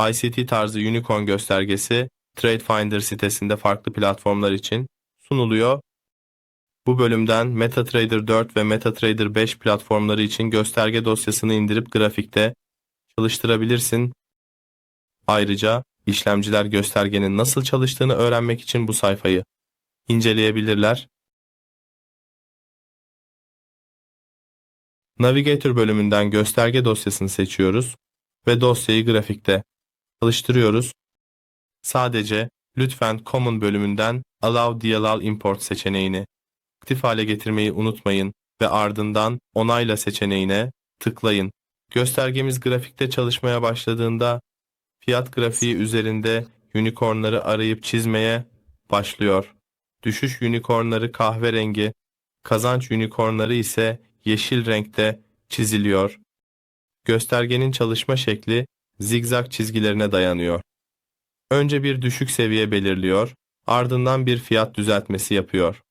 ICT tarzı unicorn göstergesi TradeFinder sitesinde farklı platformlar için sunuluyor. Bu bölümden MetaTrader 4 ve MetaTrader 5 platformları için gösterge dosyasını indirip grafikte çalıştırabilirsin. Ayrıca işlemciler göstergenin nasıl çalıştığını öğrenmek için bu sayfayı inceleyebilirler. Navigator bölümünden gösterge dosyasını seçiyoruz ve dosyayı grafikte çalıştırıyoruz. Sadece lütfen Common bölümünden Allow DLL Import seçeneğini aktif hale getirmeyi unutmayın ve ardından Onayla seçeneğine tıklayın. Göstergemiz grafikte çalışmaya başladığında fiyat grafiği üzerinde unicornları arayıp çizmeye başlıyor. Düşüş unicornları kahverengi, kazanç unicornları ise yeşil renkte çiziliyor. Göstergenin çalışma şekli zigzag çizgilerine dayanıyor. Önce bir düşük seviye belirliyor, ardından bir fiyat düzeltmesi yapıyor.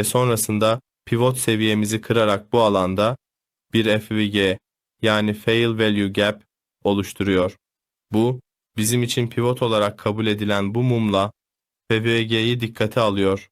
Ve sonrasında pivot seviyemizi kırarak bu alanda bir FVG yani Fail Value Gap oluşturuyor. Bu, bizim için pivot olarak kabul edilen bu mumla FVG'yi dikkate alıyor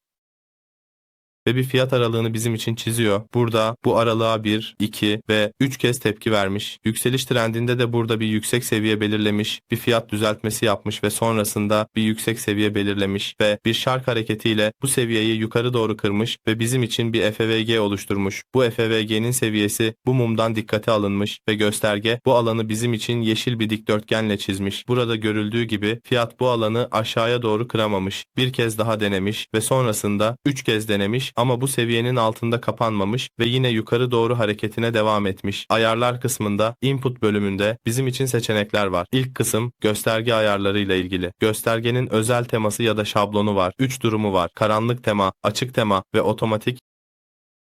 ve bir fiyat aralığını bizim için çiziyor. Burada bu aralığa 1, 2 ve 3 kez tepki vermiş. Yükseliş trendinde de burada bir yüksek seviye belirlemiş, bir fiyat düzeltmesi yapmış ve sonrasında bir yüksek seviye belirlemiş ve bir şark hareketiyle bu seviyeyi yukarı doğru kırmış ve bizim için bir FVG oluşturmuş. Bu FVG'nin seviyesi bu mumdan dikkate alınmış ve gösterge bu alanı bizim için yeşil bir dikdörtgenle çizmiş. Burada görüldüğü gibi fiyat bu alanı aşağıya doğru kıramamış. Bir kez daha denemiş ve sonrasında 3 kez denemiş ama bu seviyenin altında kapanmamış ve yine yukarı doğru hareketine devam etmiş. Ayarlar kısmında input bölümünde bizim için seçenekler var. İlk kısım gösterge ayarları ile ilgili. Göstergenin özel teması ya da şablonu var. 3 durumu var. Karanlık tema, açık tema ve otomatik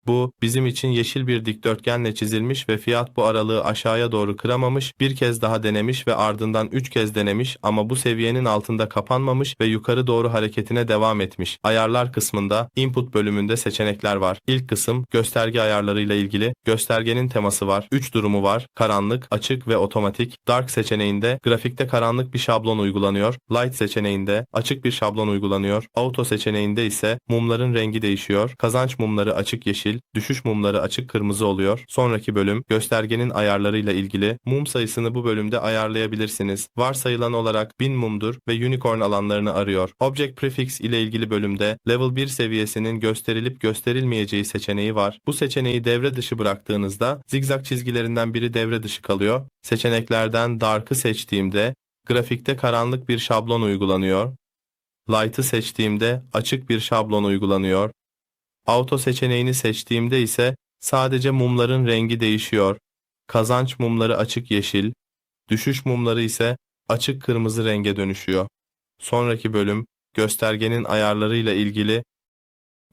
bu bizim için yeşil bir dikdörtgenle çizilmiş ve fiyat bu aralığı aşağıya doğru kıramamış, bir kez daha denemiş ve ardından 3 kez denemiş ama bu seviyenin altında kapanmamış ve yukarı doğru hareketine devam etmiş. Ayarlar kısmında input bölümünde seçenekler var. İlk kısım gösterge ayarlarıyla ilgili. Göstergenin teması var. 3 durumu var. Karanlık, açık ve otomatik. Dark seçeneğinde grafikte karanlık bir şablon uygulanıyor. Light seçeneğinde açık bir şablon uygulanıyor. Auto seçeneğinde ise mumların rengi değişiyor. Kazanç mumları açık yeşil, düşüş mumları açık kırmızı oluyor. Sonraki bölüm göstergenin ayarlarıyla ilgili. Mum sayısını bu bölümde ayarlayabilirsiniz. Varsayılan olarak 1000 mumdur ve unicorn alanlarını arıyor. Object Prefix ile ilgili bölümde level 1 seviyesinin gösterilip gösterilmeyeceği seçeneği var. Bu seçeneği devre dışı bıraktığınızda zigzag çizgilerinden biri devre dışı kalıyor. Seçeneklerden Dark'ı seçtiğimde grafikte karanlık bir şablon uygulanıyor. Light'ı seçtiğimde açık bir şablon uygulanıyor. Auto seçeneğini seçtiğimde ise sadece mumların rengi değişiyor. Kazanç mumları açık yeşil, düşüş mumları ise açık kırmızı renge dönüşüyor. Sonraki bölüm göstergenin ayarlarıyla ilgili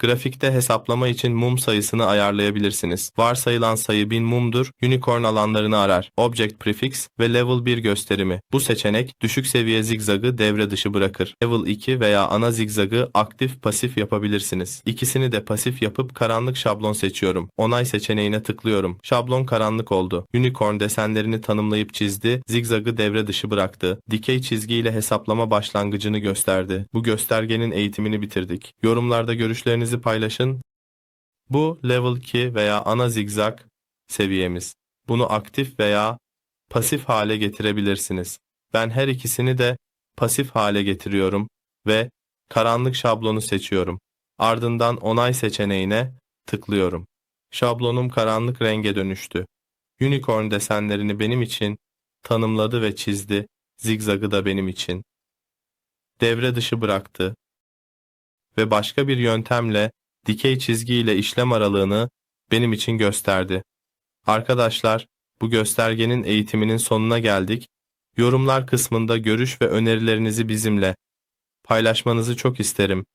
Grafikte hesaplama için mum sayısını ayarlayabilirsiniz. Varsayılan sayı 1000 mumdur, unicorn alanlarını arar. Object prefix ve level 1 gösterimi. Bu seçenek düşük seviye zigzagı devre dışı bırakır. Level 2 veya ana zigzagı aktif pasif yapabilirsiniz. İkisini de pasif yapıp karanlık şablon seçiyorum. Onay seçeneğine tıklıyorum. Şablon karanlık oldu. Unicorn desenlerini tanımlayıp çizdi, zigzagı devre dışı bıraktı. Dikey çizgiyle hesaplama başlangıcını gösterdi. Bu göstergenin eğitimini bitirdik. Yorumlarda görüşlerinizi paylaşın. Bu level 2 veya ana zigzag seviyemiz. Bunu aktif veya pasif hale getirebilirsiniz. Ben her ikisini de pasif hale getiriyorum ve karanlık şablonu seçiyorum. Ardından onay seçeneğine tıklıyorum. Şablonum karanlık renge dönüştü. Unicorn desenlerini benim için tanımladı ve çizdi. Zigzagı da benim için. Devre dışı bıraktı ve başka bir yöntemle dikey çizgi ile işlem aralığını benim için gösterdi. Arkadaşlar, bu göstergenin eğitiminin sonuna geldik. Yorumlar kısmında görüş ve önerilerinizi bizimle paylaşmanızı çok isterim.